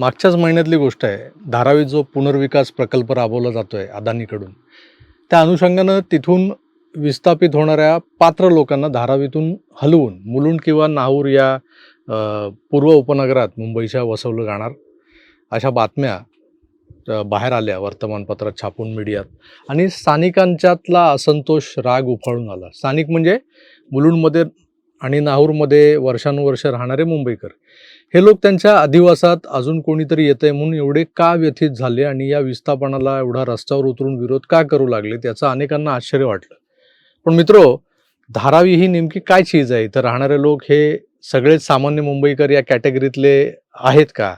मागच्याच महिन्यातली गोष्ट आहे. धारावीत जो पुनर्विकास प्रकल्प राबवला जातो आहे अदानीकडून त्या अनुषंगानं तिथून विस्थापित होणाऱ्या पात्र लोकांना धारावीतून हलवून मुलुंड किंवा नाहूर या पूर्व उपनगरात मुंबईच्या वसवलं जाणार. अशा बातम्या बाहेर आल्या वर्तमानपत्रात छापून मीडियात. आणि स्थानिकांच्यातला असंतोष राग उफाळून आला. स्थानिक म्हणजे मुलुंडमध्ये आणि नाहूरमध्ये वर्षानुवर्ष राहणारे मुंबईकर. हे लोक त्यांच्या अधिवासात अजून कोणीतरी येत आहे म्हणून एवढे का व्यथित झाले आणि या विस्थापनाला एवढा रस्त्यावर उतरून विरोध का करू लागले त्याचं अनेकांना आश्चर्य वाटलं. पण मित्रो धारावी ही नेमकी काय चीज आहे? तर राहणारे लोक हे सगळेच सामान्य मुंबईकर या कॅटेगरीतले आहेत का?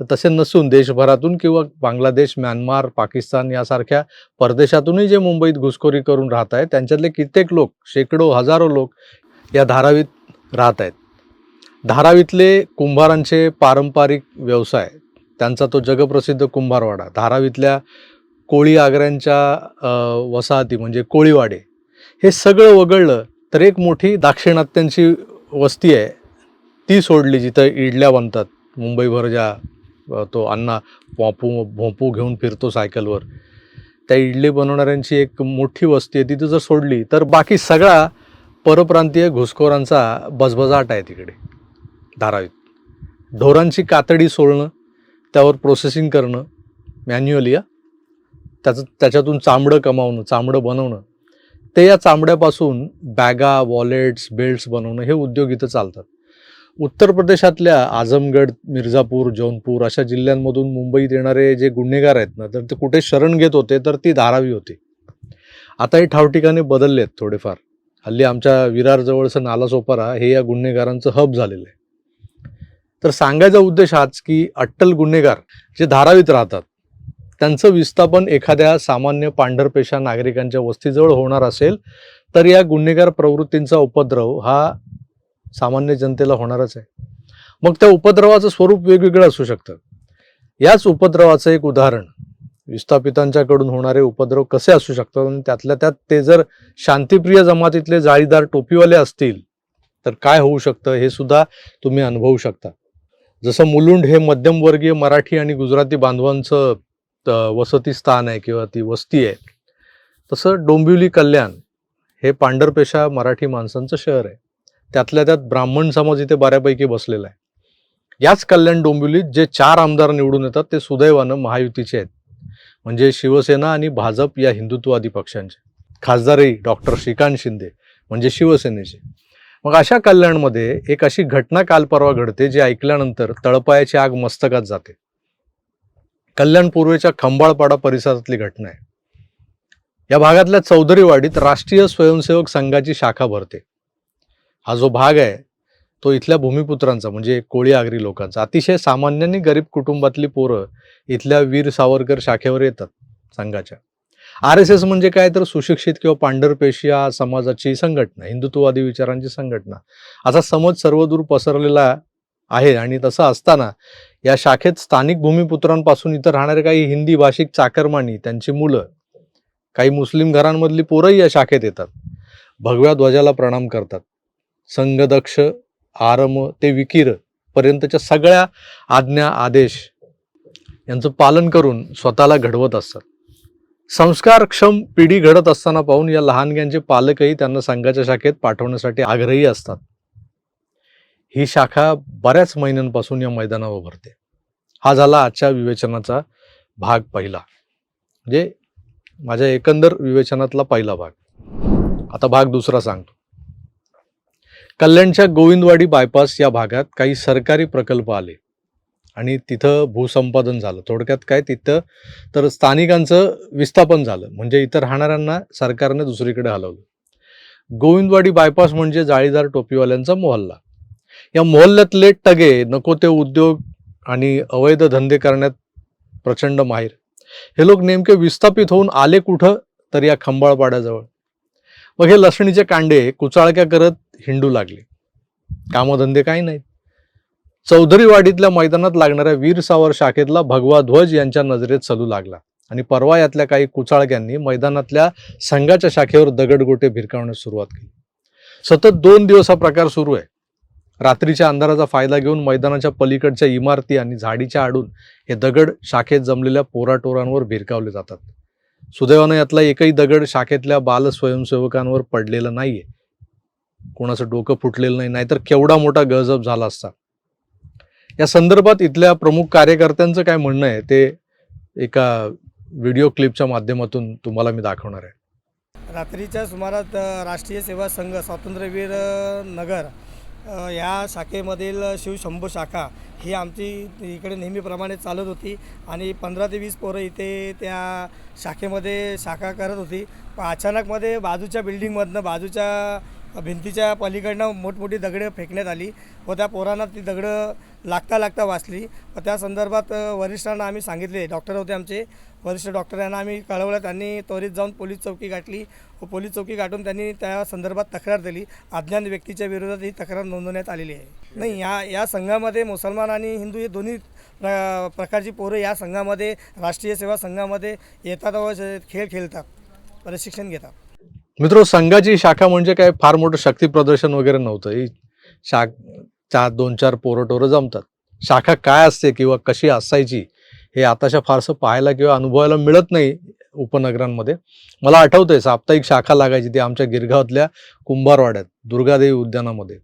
तर तसे नसून देशभरातून किंवा बांगलादेश म्यानमार पाकिस्तान यासारख्या परदेशातूनही जे मुंबईत घुसखोरी करून राहत आहेत त्यांच्यातले कित्येक लोक शेकडो हजारो लोक या धारावीत राहत आहेत. धारावीतले कुंभारांचे पारंपरिक व्यवसाय त्यांचा तो जगप्रसिद्ध कुंभारवाडा धारावीतल्या कोळी आग्र्यांच्या वसाहती म्हणजे कोळीवाडे हे सगळं वगळलं तर एक मोठी दाक्षिणात्यांची वस्ती आहे. ती सोडली जिथं इडल्या बनतात. मुंबईभर ज्या तो अण्णा भोंपू भोपू घेऊन फिरतो सायकलवर. त्या इडली बनवणाऱ्यांची एक मोठी वस्ती आहे. तिथं जर सोडली तर बाकी सगळा परप्रांतीय घुसखोरांचा बजबजाट आहे तिकडे. धारावीत. ढोरांची कातडी सोलणं त्यावर प्रोसेसिंग करणं मॅन्युअली या त्याचं त्याच्यातून चामडं कमावणं चामडं बनवणं. ते या चामड्यापासून बॅगा वॉलेट्स बेल्ट्स बनवणं हे उद्योग इथं चालतात. उत्तर प्रदेशातल्या आझमगड मिर्झापूर जौनपूर अशा जिल्ह्यांमधून मुंबईत येणारे जे गुन्हेगार आहेत ना तर ते कुठे शरण घेत होते तर ती धारावी होती. आता हे ठावठिकाणे बदलले आहेत थोडेफार. हल्ली आमच्या विरारजवळचं नालासोपारा हे या गुन्हेगारांचं हब झालेलं आहे. तर सांगायचा उद्देश हाच की अट्टल गुन्हेगार जे धारावीत राहतात त्यांचं विस्थापन एखाद्या सामान्य पांढरपेशा नागरिकांच्या वस्तीजवळ होणार असेल तर या गुन्हेगार प्रवृत्तींचा उपद्रव हा सामान्य जनतेला होणारच आहे. मग त्या उपद्रवाचं स्वरूप वेगवेगळं असू शकतं. याच उपद्रवाचं एक उदाहरण विस्थापितांच्याकडून होणारे उपद्रव कसे असू शकतात? आणि त्यातल्या त्यात ते जर शांतिप्रिय जमातीतले जाळीदार टोपीवाले असतील तर काय होऊ शकतं हे सुद्धा तुम्ही अनुभवू शकता. जसं मुलुंड हे मध्यमवर्गीय मराठी आणि गुजराती बांधवांचं वसती स्थान आहे किंवा ती वस्ती आहे तसं डोंबिवली कल्याण हे पांढरपेशा मराठी माणसांचं शहर आहे. त्यातल्या त्यात ब्राह्मण समाज इथे बऱ्यापैकी बसलेला आहे. याच कल्याण डोंबिवलीत जे चार आमदार निवडून येतात ते सुदैवानं महायुतीचे आहेत. म्हणजे शिवसेना आणि भाजप या हिंदुत्ववादी पक्षांचे. खासदारही डॉक्टर श्रीकांत शिंदे म्हणजे शिवसेनेचे. मग अशा कल्याणमध्ये एक अशी घटना काल परवा घडते जी ऐकल्यानंतर तळपायाची आग मस्तकात जाते. कल्याण पूर्वेच्या खंबाळपाडा परिसरातली घटना आहे. या भागातल्या चौधरीवाडीत राष्ट्रीय स्वयंसेवक संघाची शाखा भरते. हा जो भाग आहे तो इथल्या भूमिपुत्रांचा म्हणजे कोळी आगरी लोकांचा. अतिशय सामान्यांनी गरीब कुटुंबातली पोरं इथल्या वीर सावरकर शाखेवर येतात संघाच्या. आर एस एस म्हणजे काय? तर सुशिक्षित किंवा पांढरपेशिया समाजाची संघटना हिंदुत्ववादी विचारांची संघटना. असा समज सर्वदूर पसरलेला आहे आणि तसं असताना या शाखेत स्थानिक भूमिपुत्रांपासून इथं राहणारे काही हिंदी भाषिक चाकरमानी त्यांची मुलं काही मुस्लिम घरांमधली पोरंही या शाखेत येतात. भगव्या ध्वजाला प्रणाम करतात. संघदक्ष आरम ते विकीर पर्यंतच्या सगळ्या आज्ञा आदेश यांचं पालन करून स्वतःला घडवत असतात. संस्कारक्षम पिढी घडत असताना पाहून या लहानग्यांचे पालकही त्यांना संघाच्या शाखेत पाठवण्यासाठी आग्रही असतात. ही शाखा बऱ्याच महिन्यांपासून या मैदानावर भरते हा झाला आजच्या विवेचनाचा भाग पहिला. म्हणजे माझ्या एकंदर विवेचनातला पहिला भाग. आता भाग दुसरा सांगतो. कल्याणच्या गोविंदवाडी बायपास या भागात काही सरकारी प्रकल्प आले. आणि तिथं भूसंपादन झालं. थोडक्यात काय तिथं तर स्थानिकांचं विस्थापन झालं. म्हणजे इथं राहणाऱ्यांना सरकारने दुसरीकडे हलवलं. गोविंदवाडी बायपास म्हणजे जाळीदार टोपीवाल्यांचा मोहल्ला. या मोहल्ल्यातले टगे नको ते उद्योग आणि अवैध धंदे करण्यात प्रचंड माहीर. हे लोक नेमके विस्थापित होऊन आले कुठं? तर या खंबाळपाड्याजवळ. मग हे लसणीचे कांडे कुचाळक्या करत हिंडू लागले. कामधंदे काही नाहीत. चौधरीवाडीतल्या मैदानात लागणाऱ्या वीर सावर शाखेतला भगवा ध्वज यांच्या नजरेत चलू लागला आणि परवा यातल्या काही कुचाळक्यांनी मैदानातल्या संघाच्या शाखेवर दगडगोटे भिरकावण्यास सुरुवात केली. सतत दोन दिवस हा प्रकार सुरू आहे. रात्रीच्या अंधाराचा फायदा घेऊन मैदानाच्या पलीकडच्या इमारती आणि झाडीच्या आडून हे दगड शाखेत जमलेल्या पोराटोरांवर भिरकावले जातात. सुदैवानं यातला एकही दगड शाखेतल्या बाल स्वयंसेवकांवर पडलेला नाहीये. कोणाचं डोकं फुटलेलं नाही नाहीतर केवढा मोठा गजब झाला असता. या संदर्भात इथल्या प्रमुख कार्यकर्त्यांचं काय म्हणणं आहे ते एका व्हिडिओ क्लिपच्या माध्यमातून तुम्हाला मी दाखवणार आहे. रात्रीच्या सुमारात राष्ट्रीय सेवा संघ स्वातंत्र्यवीर नगर या शाखेमधील शिवशंभू शाखा ही आमची इकडे नेहमीप्रमाणे चालत होती आणि पंधरा ते वीस पोरं इथे त्या शाखेमध्ये शाखा करत होती. पण अचानकमध्ये बाजूच्या बिल्डिंगमधनं बाजूच्या भिंतीच्या पलीकडनं मोठमोठी दगडं फेकण्यात आली व त्या पोरांना ती दगडं लागता लागता वाचली व त्या संदर्भात वरिष्ठांना आम्ही सांगितले. डॉक्टर होते आमचे. वरिष्ठ डॉक्टर यांना आम्ही कळवलं. त्यांनी त्वरित जाऊन पोलीस चौकी गाठली व पोलीस चौकी गाठून त्यांनी त्या संदर्भात तक्रार दिली. अज्ञात व्यक्तीच्या विरोधात ही तक्रार नोंदवण्यात आलेली आहे. नाही या या संघामध्ये मुसलमान आणि हिंदू हे दोन्ही प्र प्रकारची पोरं या संघामध्ये राष्ट्रीय सेवा संघामध्ये येतात व खेळ खेळतात. प्रशिक्षण घेतात. मित्र संघाची शाखा म्हणजे काय? फार मोठं शक्ती प्रदर्शन वगैरे नव्हतं. ही शाख चार दोन चार पोरटोरं जमतात. शाखा काय असते किंवा कशी असायची हे आताशा फारसं पाहायला किंवा अनुभवायला मिळत नाही उपनगरांमध्ये. मला आठवतंय साप्ताहिक शाखा लागायची ती आमच्या गिरगावातल्या कुंभारवाड्यात दुर्गादेवी उद्यानामध्ये.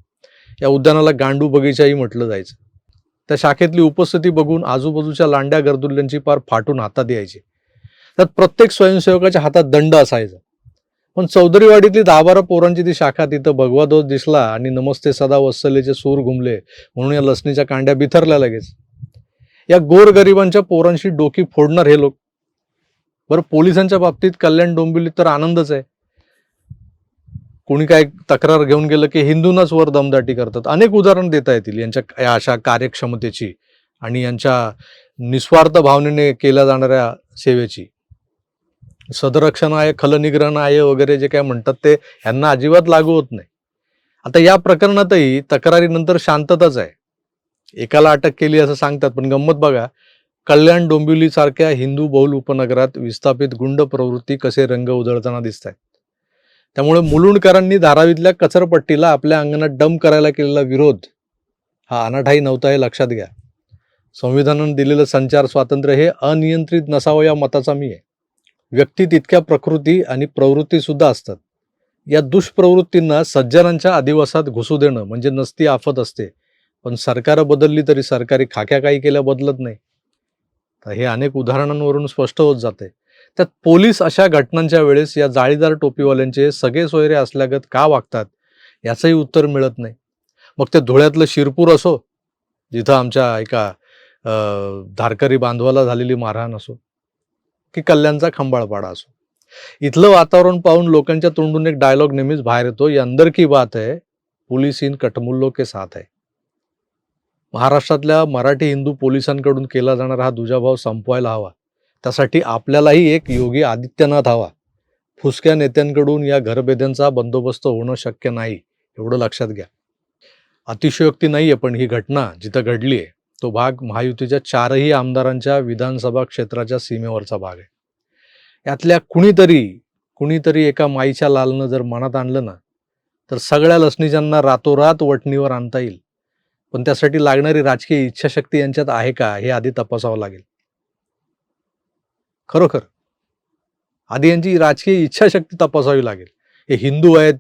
या उद्यानाला गांडू बगीचाही म्हटलं जायचं. त्या शाखेतली उपस्थिती बघून आजूबाजूच्या लांड्या गर्दुल्यांची पार फाटून हातात यायची. त्यात प्रत्येक स्वयंसेवकाच्या हातात दंड असायचा. पण चौधरीवाडीतली दहा बारा पोरांची ती शाखा तिथं भगवा दोष दिसला आणि नमस्ते सदा वत्सलेचे सूर घुमले म्हणून या लसणीच्या कांड्या बिथरल्या लगेच. या गोरगरिबांच्या पोरांशी डोकी फोडणार हे लोक. बरं पोलिसांच्या बाबतीत कल्याण डोंबिवलीत तर आनंदच आहे. कोणी काय तक्रार घेऊन गेलं की हिंदूंनाच वर दमदाटी करतात. अनेक उदाहरण देता येतील यांच्या या अशा कार्यक्षमतेची आणि यांच्या निस्वार्थ भावनेने केल्या जाणाऱ्या सेवेची. सदरक्षण आहे खलनिग्रहण आहे वगैरे जे काय म्हणतात ते यांना अजिबात लागू होत नाही. आता या प्रकरणातही तक्रारीनंतर शांतताच आहे. एकाला अटक केली असं सांगतात पण गंमत बघा. कल्याण डोंबिवली सारख्या हिंदू बहुल उपनगरात विस्थापित गुंड प्रवृत्ती कसे रंग उधळताना दिसत आहेत त्यामुळे मुलुंडकरांनी धारावीतल्या कचरपट्टीला आपल्या अंगणात डम करायला केलेला विरोध हा अनाठाई नव्हता हे लक्षात घ्या. संविधानानं दिलेलं संचार स्वातंत्र्य हे अनियंत्रित नसावं या मताचा मी आहे. व्यक्ती तितक्या प्रकृती आणि प्रवृत्ती सुद्धा असतात. या दुष्प्रवृत्तींना सज्जनांच्या अधिवासात घुसू देणं म्हणजे नसती आफत असते. पण सरकार बदलली तरी सरकारी खाक्या काही केल्या बदलत नाही. तर हे अनेक उदाहरणांवरून स्पष्ट होत जाते. त्यात पोलीस अशा घटनांच्या वेळेस या जाळीदार टोपीवाल्यांचे सगळे सोयरे असल्यागत का वागतात? याचंही उत्तर मिळत नाही. मग ते धुळ्यातलं शिरपूर असो जिथं आमच्या एका धारकरी बांधवाला झालेली मारहाण असो. की कल्याणचा खंबाळपाडा असो. इथलं वातावरण पाहून लोकांच्या तोंडून एक डायलॉग नेहमीच बाहेर येतो. ये अंदर की बात आहे. पोलीस इन कटमुल्लो के साथ आहे. महाराष्ट्रातल्या मराठी हिंदू पोलिसांकडून केला जाणारा हा दुजाभाव संपवायला हवा. त्यासाठी आपल्यालाही एक योगी आदित्यनाथ हवा. फुसक्या नेत्यांकडून या घरबेद्यांचा बंदोबस्त होणं शक्य नाही. एवढं लक्षात घ्या. अतिशयोक्ती नाहीये पण ही घटना जिथं घडली आहे तो भाग महायुतीच्या चारही आमदारांच्या विधानसभा क्षेत्राच्या सीमेवरचा भाग आहे. यातल्या कुणीतरी कुणीतरी एका माईच्या लालनं जर मनात आणलं ना तर सगळ्या लसणीजांना रातोरात वटणीवर आणता येईल. पण त्यासाठी लागणारी राजकीय इच्छाशक्ती यांच्यात आहे का हे आधी तपासावं लागेल. खरोखर आधी यांची राजकीय इच्छाशक्ती तपासावी लागेल. हे हिंदू आहेत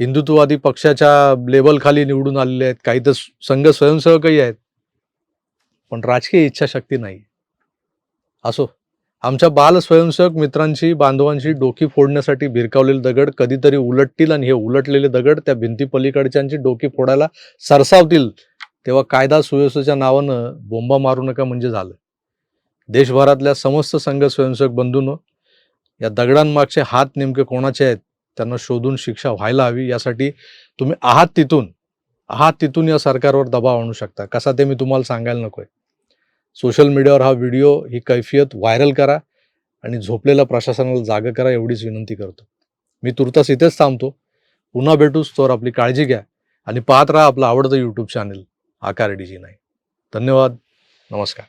हिंदुत्ववादी पक्षाच्या लेबल खाली निवडून आलेले आहेत काही तर संघ स्वयंसेवकही आहेत. पण राजकीय इच्छाशक्ती नाही. असो आमच्या बाल स्वयंसेवक मित्रांशी बांधवांशी डोकी फोडण्यासाठी भिरकावलेले दगड कधीतरी उलटतील आणि हे उलटलेले दगड त्या भिंती पलीकडच्यांची डोकी फोडायला सरसावतील तेव्हा कायदा सुव्यवस्थेच्या नावानं बोंबा मारू नका म्हणजे झालं. देशभरातल्या समस्त संघ स्वयंसेवक बंधूंनो या दगडांमागचे हात नेमके कोणाचे आहेत त्यांना शोधून शिक्षा व्हायला हवी यासाठी तुम्ही आहात तिथून आहात तिथून या सरकारवर दबाव आणू शकता. कसा ते मी तुम्हाला सांगायला नकोय. सोशल मीडियावर हा व्हिडिओ ही कैफियत व्हायरल करा आणि झोपलेल्या प्रशासनाला जागं करा एवढीच विनंती करतो. मी तुर्तास इथेच थांबतो. पुन्हा भेटूच तर आपली काळजी घ्या आणि पाहत राहा आपलं आवडतं YouTube channel Aakar D G नाही धन्यवाद. नमस्कार.